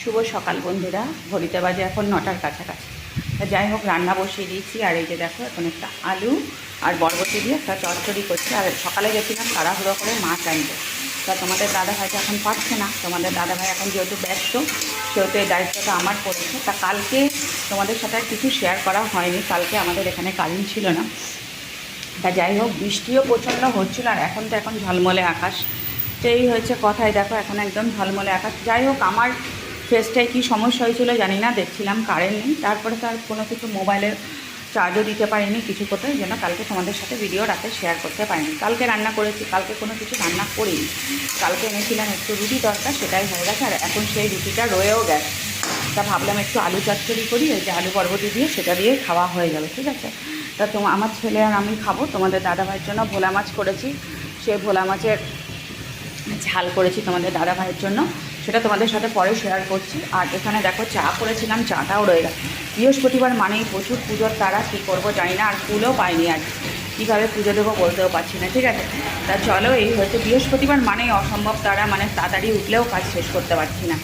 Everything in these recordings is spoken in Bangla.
শুভ সকাল বন্ধুরা। ঘড়িতে বাজে এখন নটার কাছাকাছি। যাই হোক, রান্না বসিয়ে দিয়েছি। আর এই যে দেখো, এখন একটা আলু আর বরবটি দিয়ে একটা চচ্চড়ি করছি। আর সকালে গেছিলাম তাড়াহুড়ো করে মাছ আনবে তা তোমাদের দাদা ভাইটা এখন পাচ্ছে না। তোমাদের দাদা ভাই এখন যেহেতু ব্যস্ত, সেহেতু এই দায়িত্বটা আমার পড়েছে। তা কালকে তোমাদের সাথে কিছু শেয়ার করা হয়নি। কালকে আমাদের এখানে কারেন্ট ছিল না। তা যাই হোক, বৃষ্টিও প্রচণ্ড হচ্ছিল আর এখন তো এখন ঝলমলে আকাশ। সেই হয়েছে কথাই দেখো এখন একদম ঝলমলে আকাশ। যাই হোক, আমার ফেসটায় কী সমস্যা হয়েছিল জানি না, দেখছিলাম কারেন্ট নেই। তারপরে তো আর কোনো কিছু মোবাইলের চার্জও দিতে পারিনি, কিছু কোথায় যেন কালকে তোমাদের সাথে ভিডিও রাতে শেয়ার করতে পারিনি। কালকে রান্না করেছি, কালকে কোনো কিছু রান্না করিনি। কালকে এনেছিলাম একটু রুটি দরকার সেটাই হয়ে গেছে, আর এখন সেই রুটিটা রয়েও গেছে। তা ভাবলাম একটু আলু চচ্চড়ি করি ওই যে আলু বরবটি দিয়ে সেটা দিয়ে খাওয়া হয়ে যাবে ঠিক আছে? তা তো আমার ছেলে আর আমি খাব, তোমাদের দাদা ভাইয়ের জন্য ভোলা মাছ করেছি। সেই ভোলা মাছের ঝাল করেছি তোমাদের দাদা ভাইয়ের জন্য। সেটা তোমাদের সাথে পরে শেয়ার করছি। আর এখানে দেখো চা করেছিলাম, চাটাও রয়ে গেছে। বৃহস্পতিবার মানেই প্রচুর পুজোর তারা, কী করব জানি না, আর ফুলও পাইনি আর কীভাবে পুজো দেবো বলতেও পারছি না, ঠিক আছে? তা চলো, এই হয়তো বৃহস্পতিবার মানেই অসম্ভব তারা মানে তাড়াতাড়ি উঠলেও কাজ শেষ করতে পারছি না।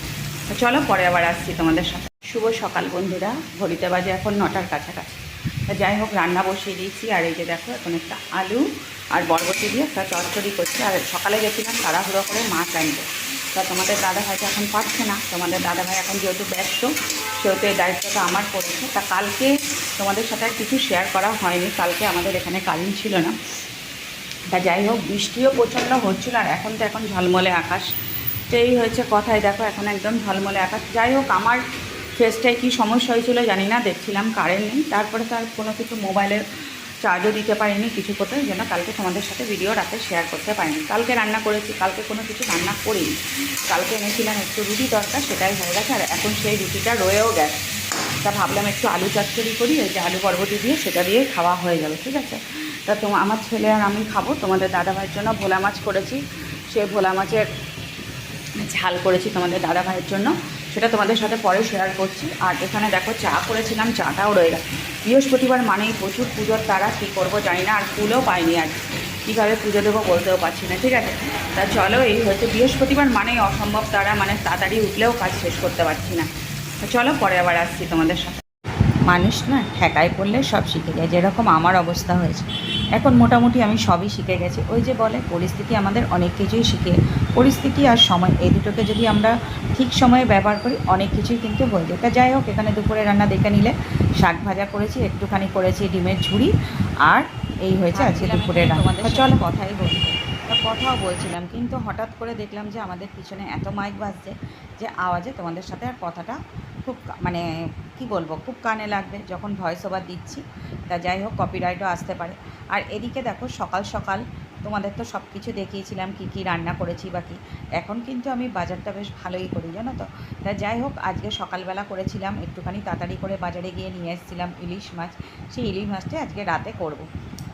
চলো, পরে আবার আসছি তোমাদের সাথে। শুভ সকাল বন্ধুরা, ঘড়িতে বাজে এখন নটার কাছাকাছি। যাই হোক, রান্না বসিয়ে দিয়েছি, আর এই যে দেখো, এখন একটা আলু আর বরবটি দিয়ে একটা চচ্চড়ি করছি। আর সকালে গেছিলাম তাড়াহুড়ো করে মাছ আনতে। তা তোমাদের দাদা ভাইটা এখন পাচ্ছে না। তোমাদের দাদা ভাই এখন যেহেতু ব্যস্ত, সেহেতু এই দায়িত্বটা আমার পড়েছে। তা কালকে তোমাদের সাথে আর কিছু শেয়ার করা হয়নি। কালকে আমাদের এখানে কারেন্ট ছিল না। তা যাই হোক, বৃষ্টিও প্রচণ্ড হচ্ছিল আর এখন তো এখন ঝলমলে আকাশ। তো এই হয়েছে কথাই দেখো, এখন একদম ঝলমলে আকাশ। যাই হোক, আমার ফেসটায় কী সমস্যা হয়েছিল জানি না, দেখছিলাম কারেন্ট নেই। তারপরে তো আর কোনো কিছু মোবাইলের চার্জও দিতে পারিনি কিছু করতে যেন কালকে তোমাদের সাথে ভিডিও রাতে শেয়ার করতে পারিনি। কালকে রান্না করেছি, কালকে কোনো কিছু রান্না করিনি। কালকে এনেছিলাম একটু রুটি দরকার সেটাই হয়ে গেছে, আর এখন সেই রুটিটা রয়েও গেছে। তা ভাবলাম একটু আলু চচ্চড়ি করি ওই যে আলু বরবটি দিয়ে সেটা দিয়ে খাওয়া হয়ে যাবে ঠিক আছে? তা তোমার আমার ছেলে আর আমি খাব, তোমাদের দাদা ভাইয়ের জন্য ভোলা মাছ করেছি সেই ভোলা মাছের ঝাল করেছি তোমাদের দাদা ভাইয়ের জন্য। সেটা তোমাদের সাথে পরে শেয়ার করছি। আর এখানে দেখো, চা করেছিলাম, চাটাও রয়ে গেছে। বৃহস্পতিবার মানেই প্রচুর পুজোর তারা, কী করব জানি না, আর ফুলও পাইনি আজ। কীভাবে পুজো দেবো বলতেও পারছি না, ঠিক আছে? তা চলো, এই হচ্ছে বৃহস্পতিবার মানেই অসম্ভব তারা মানে তাড়াতাড়ি উঠলেও কাজ শেষ করতে পারছি না। তো চলো, পরে আবার আসছি তোমাদের সাথে। মানুষ না, ঠেকায় পড়লে সব শিখে যায়, যেরকম আমার অবস্থা হয়েছে। এখন মোটামুটি আমি সবই শিখে গেছি। ওই যে বলে পরিস্থিতি আমাদের অনেক কিছুই শিখে পরিস্থিতি আর সময় এই দুটোকে যদি আমরা ঠিক সময়ে ব্যবহার করি অনেক কিছুই কিন্তু হয়ে যায়। তা যাই হোক এখানে দুপুরে রান্না দেখে নিলে শাক ভাজা করেছি একটুখানি করেছি ডিমের ঝুড়ি আর এই হয়েছে আজকে দুপুরে রান্না। চলো। কথাই বলি। তা কথাও বলছিলাম কিন্তু হঠাৎ করে দেখলাম যে আমাদের পিছনে এত মাইক বাজছে যে আওয়াজে তোমাদের সাথে আর কথাটা খুব মানে কি বলব, খুব কানে লাগবে যখন ভয়েস ওভার দিচ্ছি। তা যাই হোক কপিরাইটও আসতে পারে। আর এদিকে দেখো, সকাল সকাল তোমাদের তো সব কিছু দেখিয়েছিলাম, কী কী রান্না করেছি বা কী। এখন কিন্তু আমি বাজারটা বেশ ভালোই করি, জানো তো। তা যাই হোক, আজকে সকালবেলা করেছিলাম, একটুখানি তাড়াতাড়ি করে বাজারে গিয়ে নিয়ে এসেছিলাম ইলিশ মাছ। সেই ইলিশ মাছটা আজকে রাতে করব।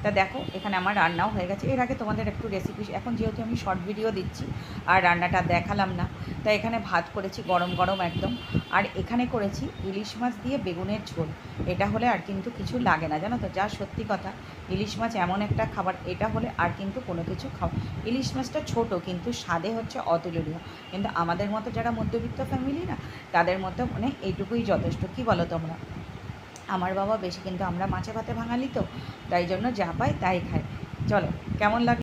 তা দেখো, এখানে আমার রান্নাও হয়ে গেছে। এর আগে তোমাদের একটু রেসিপি এখন যেহেতু আমি শর্ট ভিডিও দিচ্ছি, আর রান্নাটা দেখালাম না, তা এখানে ভাত করেছি গরম গরম একদম। আর এখানে করেছি ইলিশ মাছ দিয়ে বেগুনের ঝোল। এটা হলে আর কিন্তু কিছু লাগে না, জানো তো? যা সত্যি কথা, ইলিশ মাছ এমন একটা খাবার, এটা হলে আর কিন্তু কোনো কিছু খাও। ইলিশ মাছটা ছোট, কিন্তু স্বাদে হচ্ছে অতুলনীয়। কিন্তু আমাদের মতো যারা মধ্যবিত্ত ফ্যামিলি না, তাদের মধ্যে মানে এইটুকুই যথেষ্ট। কি বলো তোমরা? আমার বাবা বেশি কিন্তু আমরা মাছে ভাতে বাঙালি তো, তাই জন্য যা পাই তাই খাই। চলো, কেমন লাগে?